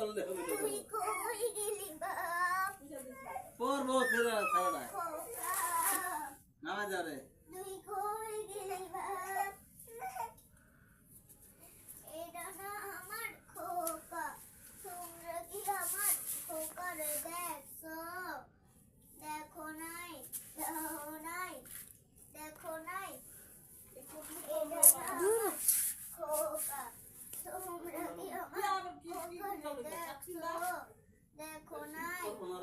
তললে হবে গেলি বাপ? ফেরা ছাড়া খোকা নামা যা রে তুই কই গেলি বাপ এটা না আমার খোকা তোমরা কি আমার খোকারে দেখছ দেখো নাই দেখো নাই দেখো নাই এটা না আমার খোকা তোমরা কি আমার খোকারে দেখছ দেখো নাই পড়ব না রাত্রে তোমরা কেউ দেখো না ঘুরা ঘুরা কর কেউ না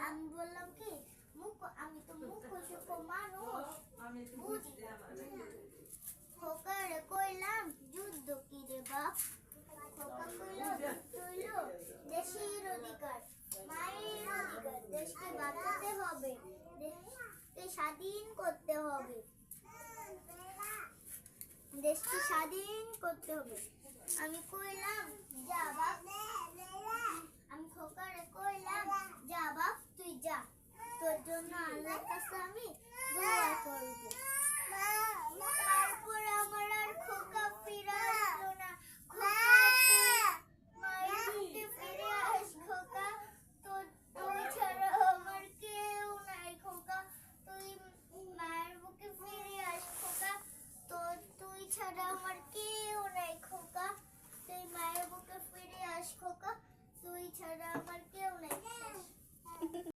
আমি বললাম কি মুখ আমি তো মুখ মানুষ কইলাম যুদ্ধ কি রে বাপ খোকা কইল হইল দেশের অধিকার মায়ের অধিকার দেশকে বাঁচাতে হবে দেশকে স্বাধীন করতে হবে দেশকে স্বাধীন করতে হবে। আমি কইলাম, যা বাপ। আমি খোকারে কইলাম যা বাপ তুই যা। তোর জন্য আল্লাহর কাছে আমি দোয়া করব।